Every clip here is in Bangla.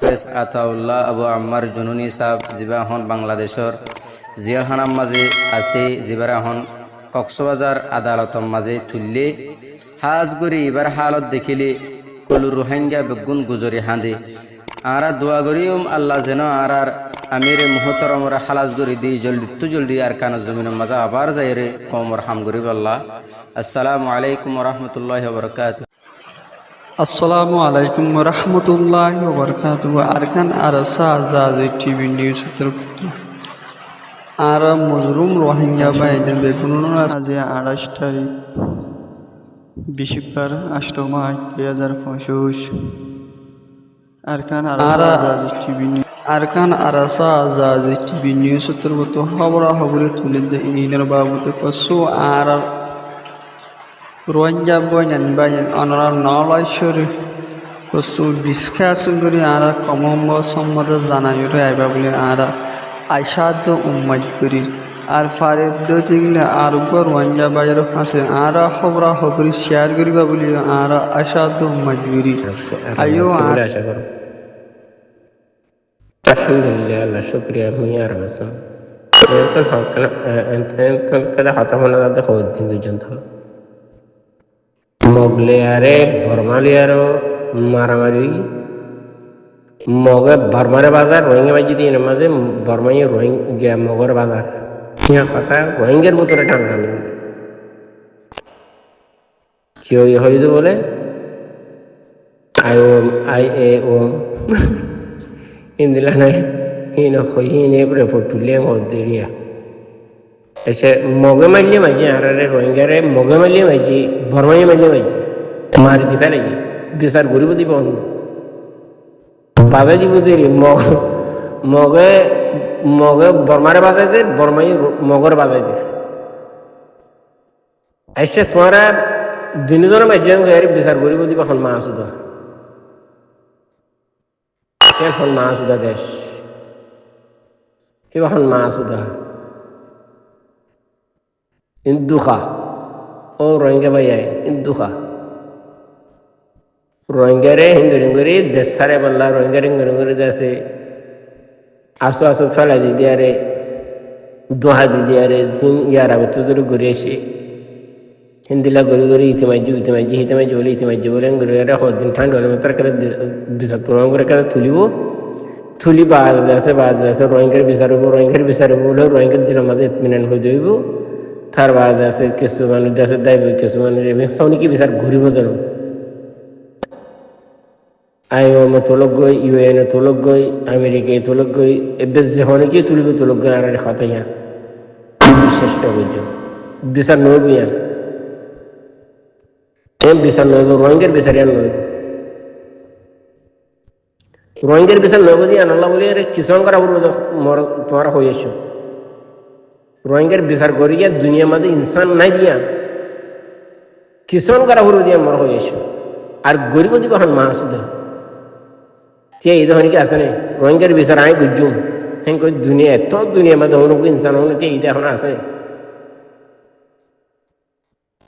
হাফেজ আতাউল্লাহ আবু আম্মার জুনুনি সাহ জিবা হন বাংলাদেশৰ জিয়াখানাৰ মাজে আছে যিবাৰ হন কক্সবাজাৰ আদালতৰ মাজে তুললে। হাজ হাজগুৰি এইবাৰ হালত দেখিলে কলু রোহিঙ্গা বেগুন গুজরি হাঁদে আরা দোয়া করিম আল্লাহ যেন আর আর আমিরে মুহতরমরা খালাস করি দি জলদি তু জলদি আর কান জমিনের মাজা আবার যাই রে কমর হাম গরিব আল্লাহ। আসসালামু আলাইকুম রহমতুল্লাহ বরকাত আসসালামু আলাইকুম রহমতুল্লাহ বরকাত আরকান আরসা আজাজি টিভি নিউজ আর মজরুম রোহিঙ্গা বাইনে বেগুন আজ আঠাশ তারিখ বৃহস্পতিবার আষ্ট মাস দুই হাজার পঁচিশ। আরকান আজাজি টিভি আরকান আরসা আজাজি টিভি নিউজ উত্তরপুত্র খবর খবরে তুলে ইনের বাবুতে কসু আর রোহিঙ্গা বইনান বাইন অনরা নলাইশ্বরী কসু ডিসকাশন করি আর কমম্ব সম্মত জানাই রে আইবা বলে আর আইসাদ উম্মাদ করি আর ফারেদ দিলে আর উপর রোহিঙ্গা বাইরের ফাঁসে আর খবরা খবরি শেয়ার করিবা বলে আর আইসাদ উম্মাদ করি আইও আর আলহামদুলিল্লাহ শুক্রিয়া আমি আর আসাম হকল এনতন kada হতামনা দাদা হদিন পর্যন্ত মগলে আরে বর্মালি আরও মারামারি। মগে বর্মারে বাজার, রোহিঙ্গা বাজি দিয়ে মাঝে বর্মাই রোহিঙ্গা মগর বাজার। ইয়া কথা রোহিঙ্গার ভিতরে টানা কেউ হয়তো বলে, আই ওম আই এ ওম indilana hino khoyine bre fotulle ngodiria ese moge maji bormai malli maji mari dikale ji bisar guribu di bon bada ji budiri mog moge moge bormare bada de bormai mogor bada de ese তোমারা দিনজনের মাধ্যমে গাড়ি বিচার করিব দিব হন মা আসুদা এখন মা আসুদা দেশ এখন মা আসুদা ইন্দুখা ও রোহিঙ্গা ভাই ইন্দুখা রোহিঙ্গারে হিন্দুরিঙ্গুরি দেশারে বললা রোহিঙ্গা রিঙ্গুরিঙ্গুরি দেশে আসু আসু ফেলা দিদি আরে দোহা দিদি আরে জিন ইয়ার আগে তুদুর ঘুরে এসে হিন্দিলা গড়ি গড়ি ইতিমাজ্জি ইতিমাজ্জি হিতিমাজ্জি বলে ইতিমাজ্জি বলে গড়ি হদিন ঠান্ডা হলে তার কাছে বিষাক্ত করে কাছে তুলিব তুলি বাদ আছে বাদ আছে রোহিঙ্গার বিচারব রোহিঙ্গার বিচারব বলে রোহিঙ্গার দিন আমাদের ইতমিনান হয়ে যাইব তার বাদ আছে কিছু মানুষ আছে দাইব কিছু মানুষ অনেকে বিচার ঘুরিব ধরো? আইওএম তোলক গই ইউএন তোলক গই আমেরিকা তোলক গই, এবে যে অনেকেই তুলিব তোলক গই, আর খাতাইয়া চেষ্টা করছ। বিচার নইব ইয়ান এম বিচার নইব, রোহিঙ্গার বিচার ইয়ান নইব। রোহিঙ্গার বিচার নইব দিয়ে আনাল্লা বলি কিষণ করা বলব মর তোমার হয়ে রোহিঙ্গার বিচার করিয়া দুনিয়ার মধ্যে ইনসান নাই দিয়া কিষণ করা বলব দিয়া মর হয়ে এসো। আর গরিব দিব হন মাহাসুদ তে এই ধরনের কি আছে না? রোহিঙ্গার বিচার আই গুজুম। হ্যাঁ দুনিয়া এত দুনিয়ার মধ্যে অনুকু ইনসান হন তে এই এখন আছে।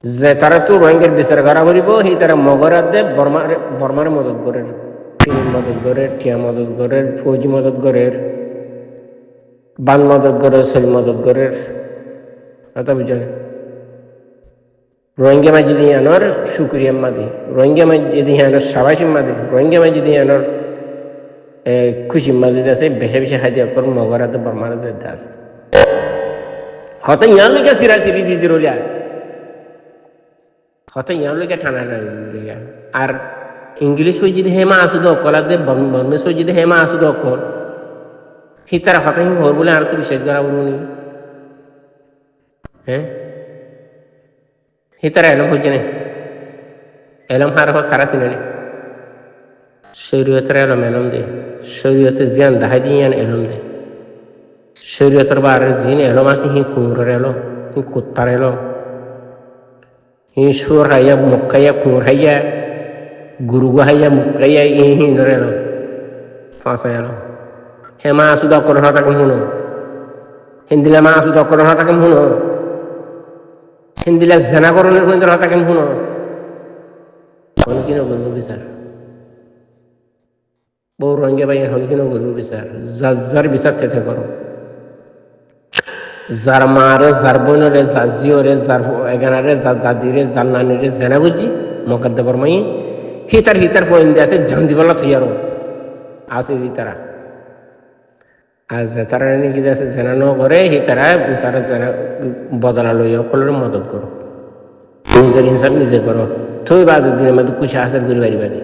যে তারা তো রোহিঙ্গার বিচার করা করিব, সেই তারা মগরাত দে বর্মার বর্মার মদত করে মদত করে টিয়া মদত করে ফৌজি মদত করে বান মদত করে, সল মদত করে কথা বুঝলেন? রোহিঙ্গা মাঝি দিয়ে আনার শুক্রিয়া মাদি রোহিঙ্গা মাঝি দিয়ে আনার সাবাসী মাদি রোহিঙ্গা মাঝি দিয়ে আনার খুশি মাদি আছে, বেশি বেশি খাদ্য কর মগরাতে বর্মারাতে আছে। হয়তো ইয়ার লোকে সিরা সিরি দিদি রলিয়া হয়তো ইয়ার লোকে ঠান্ডা রলিয়া আর ইংলিশ হয়ে যদি হেমা আসু দকলাতে বর্মেশ হয়ে যদি হেমা আসু দকল সি তার হঠাৎ হর বলে আর তো বিশ্বাস করা বলুনি হ্যাঁ? সি তারা এলম হচ্ছে না। এলম হার হোক খারা চিনে শরীয়তের এলম এলম দে। শরীয়তে জিয়ান দাহাই দিয়ে এলম দে। শরীয়তের বার জিন এলম আছে, হি কুমুরের এলম, হি কুত্তার এলম। হি সুর হাইয়া মুখাইয়া কুমুর হাইয়া, গুরুগো হাইয়া মুখাইয়া ই হি নরে এলম। ফাঁসা এলম। হে মা আসু দক্কর হঠাকে শুনো। হিন্দিলা মা আসু দক্কর হঠাকে শুনো। হিন্দিলা জেনাকরণের হঠাকে শুনো। অনেক কিনা করব বিচার বউ রঙে ভাই হল কিনো করব বিচার যার যার বিচার তেতে করো যার মারে যার বোনরে যার জিওরে যার এগানারে যার দাদিরে যার নানিরে জেনা গুজি মকার দেবর মাই হিতার হিতার পয়েন্ট আছে জান দিবলা থুই আরও আছে হিতারা আর তারা নাকি আছে, জেনা ন করে হিতারা তারা জেনা বদলা লই সকলের মদত করো। নিজের ইনসাফ নিজে করো থই বাদ দিনের মধ্যে কুছে হাসিল করি বাড়ি বাড়ি।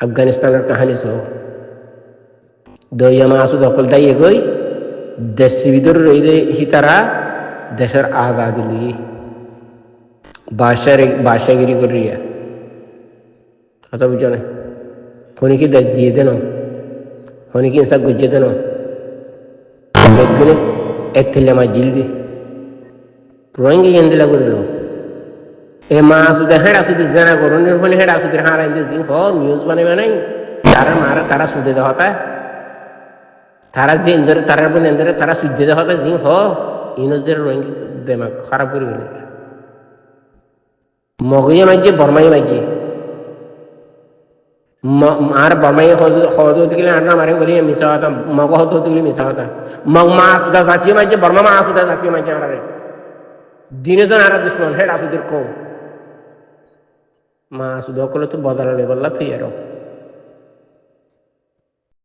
আফগানিস্তানের কাহানি সহ দইয়ামা আসু দখল দাইয়ে গই দেশ ভিতরে রইলে হিতারা দেশের আজাদি লিয়ে বাসার বাসাগিরি করিয়া। কথা বুঝো না হনিকে দেশ দিয়ে দেন? হনিকে ইনসাফ গুজিয়ে দেন বেগুনে এক থেলে মা জিল দি রোহিঙ্গা গেন্দিলা করিল এ মা আসুদে হেড আসুদে জানা করুন নির্ভনি হেড আসুদে হারা ইন্দে জিং হ নিউজ বানাবে নাই তারা মারা তারা সুদে দেওয়া তারা যে ইন্দরে তারার বোন ইন্দরে তারা সুদে দেওয়া জিং হ ইনোজের রোহিঙ্গা দেমাগ খারাপ করে গেলে মগিয়ে মাইজে বর্মাই মাইজে আর বামাই হতে গেলে আর না মারে গেলে মিশা হতাম মগ হতে গেলে মিশা হতাম মগ মা আসুদা সাথিয়ে মাইছে বর্মা মা আসুদা সাথিয়ে মাইছে আনারে দিনে জন আর দুশ্মন হেড আসুদের কম মা আসুদ কলে তো বদলা বললা তুই আরও